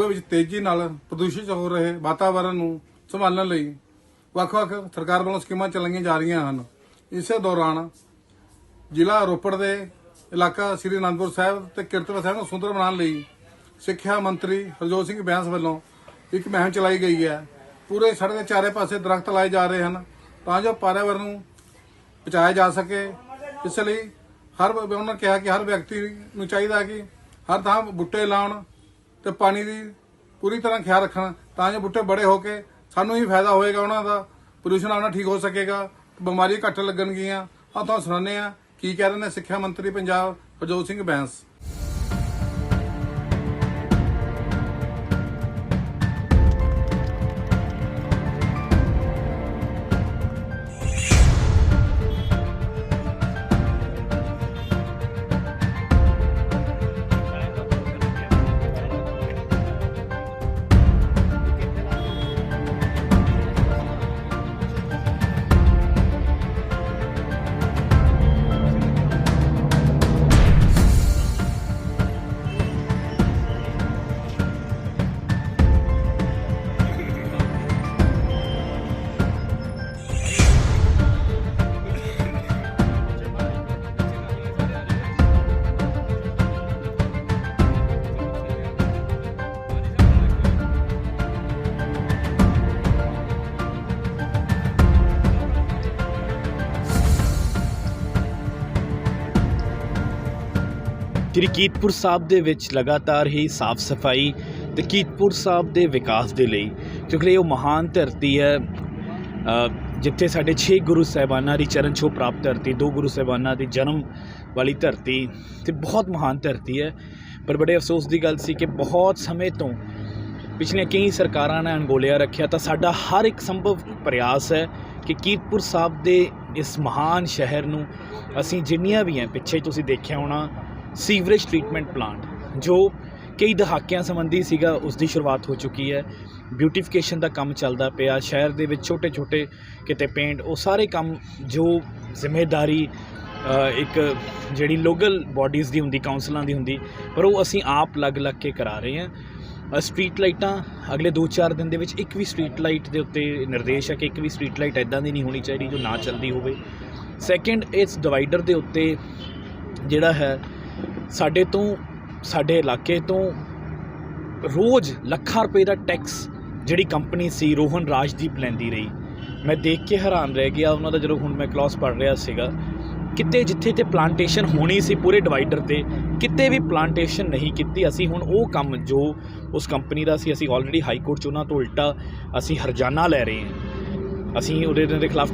ਸੂਬੇ ਵਿੱਚ ਤੇਜ਼ੀ ਨਾਲ ਪ੍ਰਦੂਸ਼ਿਤ ਹੋ ਰਹੇ ਵਾਤਾਵਰਣ ਨੂੰ ਸੰਭਾਲਣ ਲਈ ਵੱਖ-ਵੱਖ ਸਰਕਾਰ ਵੱਲੋਂ ਸਕੀਮਾਂ ਚਲਾਈਆਂ ਜਾ ਰਹੀਆਂ ਹਨ। ਇਸੇ ਦੌਰਾਨ ਜ਼ਿਲ੍ਹਾ ਰੋਪੜ ਦੇ ਇਲਾਕਾ ਸ੍ਰੀ ਅਨੰਦਪੁਰ ਸਾਹਿਬ ਤੇ ਕੀਰਤਪੁਰ ਸਾਹਿਬ ਨੂੰ ਸੁੰਦਰ ਬਣਾਉਣ ਲਈ ਸਿੱਖਿਆ ਮੰਤਰੀ ਹਰਜੋਤ ਸਿੰਘ ਬੈਂਸ ਵੱਲੋਂ ਇੱਕ ਮੁਹਿੰਮ ਚਲਾਈ ਗਈ ਹੈ। ਪੂਰੇ ਸੜਕ ਦੇ ਚਾਰੇ ਪਾਸੇ ਦਰਖਤ ਲਾਏ ਜਾ ਰਹੇ ਹਨ ਤਾਂ ਜੋ ਪਰਿਆਵਰਨ ਨੂੰ ਬਚਾਇਆ ਜਾ ਸਕੇ। ਇਸ ਲਈ ਹਰ ਉਹਨਾਂ ਕਿਹਾ ਕਿ ਹਰ ਵਿਅਕਤੀ ਨੂੰ ਚਾਹੀਦਾ ਹੈ ਕਿ ਹਰ ਥਾਂ ਬੂਟੇ ਲਾਉਣ ਤੇ ਪਾਣੀ ਦੀ ਪੂਰੀ ਤਰ੍ਹਾਂ ਖਿਆਲ ਰੱਖਣ, ਤਾਂ ਜੋ ਬੂਟੇ ਬੜੇ ਹੋ ਕੇ ਸਾਨੂੰ ਹੀ ਫਾਇਦਾ ਹੋਏਗਾ ਉਹਨਾਂ ਦਾ ਪ੍ਰਦੂਸ਼ਣ ਆਉਣਾ ਠੀਕ ਹੋ ਸਕੇਗਾ, ਬਿਮਾਰੀਆਂ ਘੱਟ ਲੱਗਣਗੀਆਂ। ਆ ਤੁਹਾਨੂੰ ਸੁਣਾਉਂਦੇ ਆ ਕੀ ਕਹਿ ਰਹੇ ਨੇ ਸਿੱਖਿਆ ਮੰਤਰੀ ਪੰਜਾਬ ਹਰਜੋਤ ਸਿੰਘ ਬੈਂਸ। ਸ਼੍ਰੀ ਕੀਰਤਪੁਰ ਸਾਹਿਬ ਦੇ ਵਿੱਚ ਲਗਾਤਾਰ ਹੀ ਸਾਫ਼ ਸਫ਼ਾਈ ਤੇ ਕੀਰਤਪੁਰ ਸਾਹਿਬ ਦੇ ਵਿਕਾਸ ਦੇ ਲਈ, ਕਿਉਂਕਿ ਇਹ ਉਹ ਮਹਾਨ ਧਰਤੀ ਹੈ ਜਿੱਥੇ ਸਾਡੇ 6 ਗੁਰੂ ਸਾਹਿਬਾਨਾਂ ਦੀ ਚਰਨ ਛੋਹ ਪ੍ਰਾਪਤ ਧਰਤੀ, ਦੋ ਗੁਰੂ ਸਾਹਿਬਾਨਾਂ ਦੀ ਜਨਮ ਵਾਲੀ ਧਰਤੀ, ਤੇ ਬਹੁਤ ਮਹਾਨ ਧਰਤੀ ਹੈ। ਪਰ ਬੜੇ ਅਫਸੋਸ ਦੀ ਗੱਲ ਸੀ ਕਿ ਬਹੁਤ ਸਮੇਂ ਤੋਂ ਪਿਛਲੀਆਂ ਕਈ ਸਰਕਾਰਾਂ ਨੇ ਅਣਗੋਲਿਆ ਰੱਖਿਆ, ਤਾਂ ਸਾਡਾ ਹਰ ਇੱਕ ਸੰਭਵ ਪ੍ਰਯਾਸ ਹੈ ਕਿ ਕੀਰਤਪੁਰ ਸਾਹਿਬ ਦੇ ਇਸ ਮਹਾਨ ਸ਼ਹਿਰ ਨੂੰ ਅਸੀਂ ਜਿੰਨੀਆਂ ਵੀ ਹੈ, ਪਿੱਛੇ ਤੁਸੀਂ ਦੇਖਿਆ ਹੋਣਾ ਸੀਵਰੇਜ ਟ੍ਰੀਟਮੈਂਟ ਪਲਾਂਟ, ਜੋ ਕਈ ਦਹਾਕਿਆਂ ਸੰਬੰਧੀ ਸੀਗਾ ਉਸ ਦੀ ਸ਼ੁਰੂਆਤ ਹੋ ਚੁੱਕੀ ਹੈ। ਬਿਊਟੀਫਿਕੇਸ਼ਨ ਦਾ ਕੰਮ ਚੱਲਦਾ ਪਿਆ, ਸ਼ਹਿਰ ਦੇ ਵਿੱਚ ਛੋਟੇ ਛੋਟੇ ਕਿਤੇ ਪੇਂਟ, ਉਹ ਸਾਰੇ ਕੰਮ ਜੋ ਜ਼ਿੰਮੇਵਾਰੀ ਇੱਕ ਜਿਹੜੀ ਲੋਕਲ ਬਾਡੀਜ਼ ਦੀ ਹੁੰਦੀ ਕਾਉਂਸਲਾਂ ਦੀ ਹੁੰਦੀ, ਪਰ ਉਹ ਅਸੀਂ ਆਪ ਲੱਗ ਲੱਗ ਕੇ ਕਰਾ ਰਹੇ ਹਾਂ। ਸਟਰੀਟ ਲਾਈਟਾਂ ਅਗਲੇ 2-4 ਦਿਨ ਦੇ ਵਿੱਚ ਇੱਕ ਵੀ ਸਟਰੀਟ ਲਾਈਟ ਦੇ ਉੱਤੇ ਨਿਰਦੇਸ਼ ਹੈ ਕਿ ਇੱਕ ਵੀ ਸਟਰੀਟ ਲਾਈਟ ਐਦਾਂ ਦੀ ਨਹੀਂ ਹੋਣੀ ਚਾਹੀਦੀ ਜੋ ਨਾ ਚੱਲਦੀ ਹੋਵੇ। ਸੈਕੰਡ ਇਸ ਡਿਵਾਈਡਰ ਦੇ ਉੱਤੇ ਜਿਹੜਾ ਹੈ ਸਾਡੇ ਤੋਂ, ਸਾਡੇ ਇਲਾਕੇ ਤੋਂ ਰੋਜ਼ ਲੱਖਾਂ ਰੁਪਏ ਦਾ ਟੈਕਸ ਜਿਹੜੀ ਕੰਪਨੀ ਸੀ ਰੋਹਨ ਰਾਜਦੀਪ ਲੈਂਦੀ ਰਹੀ। ਮੈਂ ਦੇਖ ਕੇ ਹੈਰਾਨ ਰਹਿ ਗਿਆ, ਉਹਨਾਂ ਦਾ ਜਦੋਂ ਹੁਣ ਮੈਂ ਕਲਾਸ ਪੜ੍ਹ ਰਿਹਾ ਸੀਗਾ, ਕਿਤੇ ਜਿੱਥੇ ਤੇ ਪਲਾਂਟੇਸ਼ਨ ਹੋਣੀ ਸੀ ਪੂਰੇ ਡਿਵਾਈਡਰ ਤੇ, ਕਿਤੇ ਵੀ ਪਲਾਂਟੇਸ਼ਨ ਨਹੀਂ ਕੀਤੀ, ਅਸੀਂ ਹੁਣ ਉਹ ਕੰਮ ਜੋ ਉਸ ਕੰਪਨੀ ਦਾ ਸੀ, ਅਸੀਂ ਆਲਰੇਡੀ ਹਾਈ ਕੋਰਟ ਚ ਉਹਨਾਂ ਤੋਂ ਉਲਟਾ ਅਸੀਂ ਹਰਜਾਨਾ ਲੈ ਰਹੇ ਹਾਂ। ਅਸੀਂ ਉਹਦੇ ਦੇ ਖਿਲਾਫ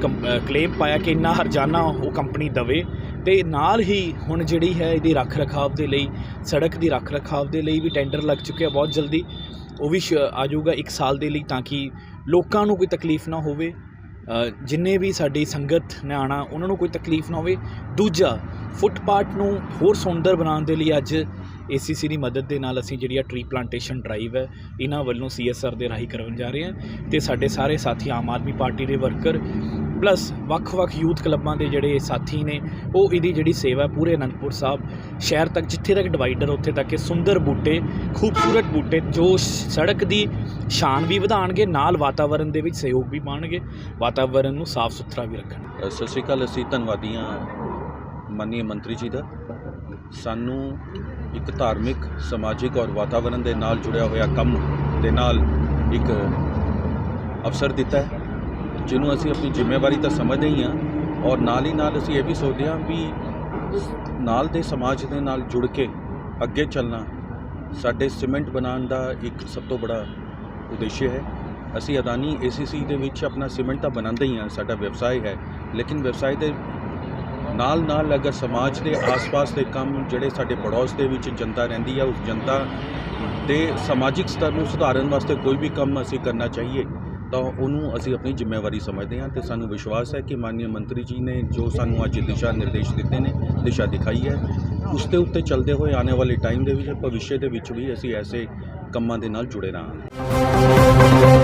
ਕਲੇਮ ਪਾਇਆ ਕਿ ਇੰਨਾ ਹਰਜਾਨਾ ਉਹ ਕੰਪਨੀ ਦਵੇ ਤੇ ਨਾਲ ਹੀ ਹੁਣ ਜਿਹੜੀ ਹੈ ਇਹਦੀ ਰੱਖ ਰਖਾਵ ਦੇ ਲਈ, ਸੜਕ ਦੀ ਰੱਖ ਰਖਾਵ ਦੇ ਲਈ ਵੀ ਟੈਂਡਰ ਲੱਗ ਚੁੱਕਿਆ ਬਹੁਤ ਜਲਦੀ। ਉਹ ਵੀ ਸ਼- ਆ ਜਾਊਗਾ 1 ਸਾਲ ਦੇ ਲਈ ਤਾਂ ਕਿ ਲੋਕਾਂ ਨੂੰ ਕੋਈ ਤਕਲੀਫ ਨਾ ਹੋਵੇ। ਜਿੰਨੇ ਵੀ ਸਾਡੀ ਸੰਗਤ ਨੇ ਆਣਾ ਉਹਨਾਂ ਨੂੰ ਕੋਈ ਤਕਲੀਫ ਨਾ ਹੋਵੇ। ਦੂਜਾ, ਫੁੱਟਪਾਥ ਨੂੰ ਹੋਰ ਸੁੰਦਰ ਬਣਾਉਣ ਦੇ ਲਈ ਅੱਜ ACC ਦੀ ਮਦਦ ਦੇ ਨਾਲ ਅਸੀਂ ਜਿਹੜੀ ਆ ਟਰੀ ਪਲਾਂਟੇਸ਼ਨ ਡਰਾਈਵ ਹੈ, ਇਹਨਾਂ ਵੱਲੋਂ CSR ਦੇ ਰਾਹੀਂ ਕਰਨ ਜਾ ਰਹੇ ਹਾਂ। ਤੇ ਸਾਡੇ ਸਾਰੇ ਸਾਥੀ ਆਮ ਆਦਮੀ ਪਾਰਟੀ ਦੇ ਵਰਕਰ ਪਲੱਸ ਵੱਖ-ਵੱਖ ਯੂਥ ਕਲੱਬਾਂ ਦੇ ਜਿਹੜੇ ਸਾਥੀ ਨੇ, ਉਹ ਇਹਦੀ ਜਿਹੜੀ ਸੇਵਾ ਪੂਰੇ ਅਨੰਦਪੁਰ ਸਾਹਿਬ ਸ਼ਹਿਰ ਤੱਕ, ਜਿੱਥੇ ਤੱਕ ਡਿਵਾਈਡਰ ਉੱਥੇ ਤੱਕ ਇਹ ਸੁੰਦਰ ਬੂਟੇ, ਖੂਬਸੂਰਤ ਬੂਟੇ, ਜੋ ਸੜਕ ਦੀ ਸ਼ਾਨ ਵੀ ਵਧਾਣਗੇ ਨਾਲ ਵਾਤਾਵਰਣ ਦੇ ਵਿੱਚ ਸਹਿਯੋਗ ਵੀ ਪਾਉਣਗੇ ਵਾਤਾਵਰਣ ਨੂੰ ਸਾਫ਼ ਸੁਥਰਾ ਵੀ ਰੱਖਣ ਸਤਿ ਸ਼੍ਰੀ ਅਕਾਲ, ਅਸੀਂ ਧੰਨਵਾਦੀ ਹਾਂ ਮਾਨਨੀय ਮੰਤਰੀ ਜੀ ਦਾ। ਸਾਨੂੰ ਇੱਕ ਧਾਰਮਿਕ, ਸਮਾਜਿਕ ਔਰ ਵਾਤਾਵਰਣ ਦੇ ਨਾਲ ਜੁੜਿਆ ਹੋਇਆ ਕੰਮ ਦੇ ਨਾਲ ਇੱਕ ਅਵਸਰ ਦਿੱਤਾ ਹੈ। ਜਿਹਨੂੰ ਅਸੀਂ ਆਪਣੀ ਜ਼ਿੰਮੇਵਾਰੀ ਤਾਂ ਸਮਝਦੇ ਹੀ ਹਾਂ ਔਰ ਨਾਲ ਹੀ ਨਾਲ ਅਸੀਂ ਇਹ ਵੀ ਸੋਚਦੇ ਹਾਂ ਵੀ ਨਾਲ ਦੇ ਸਮਾਜ ਦੇ ਨਾਲ ਜੁੜ ਕੇ ਅੱਗੇ ਚੱਲਣਾ ਸਾਡੇ ਸੀਮੈਂਟ ਬਣਾਉਣ ਦਾ ਇੱਕ ਸਭ ਤੋਂ ਬੜਾ ਉਦੇਸ਼ ਹੈ। ਅਸੀਂ ਅਦਾਨੀ ACC ਦੇ ਵਿੱਚ ਆਪਣਾ ਸੀਮੈਂਟ ਤਾਂ ਬਣਾਉਂਦੇ ਹੀ ਹਾਂ, ਸਾਡਾ ਵਿਵਸਾय ਹੈ। ਲੇਕਿਨ ਵਿਵਸਾय ਦੇ ਨਾਲ ਨਾਲ ਅਗਰ ਸਮਾਜ ਦੇ ਆਸ-ਪਾਸ ਦੇ ਕੰਮ ਜਿਹੜੇ ਸਾਡੇ ਪੜੋਸ ਦੇ ਵਿੱਚ ਜਨਤਾ ਰਹਿੰਦੀ ਆ, ਉਸ ਜਨਤਾ ਦੇ ਸਮਾਜਿਕ ਸਤਰ ਨੂੰ ਸੁਧਾਰਨ ਵਾਸਤੇ ਕੋਈ ਵੀ ਕੰਮ ਅਸੀਂ ਕਰਨਾ ਚਾਹੀਏ। ਤਾਂ ਉਹਨੂੰ ਅਸੀਂ ਆਪਣੀ ਜ਼ਿੰਮੇਵਾਰੀ ਸਮਝਦੇ ਹਾਂ ਤੇ ਸਾਨੂੰ ਵਿਸ਼ਵਾਸ ਹੈ ਕਿ ਮਾਨਨੀय ਮੰਤਰੀ ਜੀ ਨੇ ਜੋ ਸਾਨੂੰ ਅੱਜ ਦਿਸ਼ਾ ਨਿਰਦੇਸ਼ ਦਿੱਤੇ ਨੇ, ਦਿਸ਼ਾ ਦਿਖਾਈ ਹੈ। ਉਸ ਦੇ ਉੱਤੇ ਚੱਲਦੇ ਹੋਏ ਆਉਣ ਵਾਲੇ ਟਾਈਮ ਦੇ ਵਿੱਚ ਭਵਿੱਖ ਦੇ ਵਿੱਚ ਵੀ ਅਸੀਂ ਐਸੇ ਕੰਮਾਂ ਦੇ ਨਾਲ ਜੁੜੇ ਰਹਾਂਗੇ।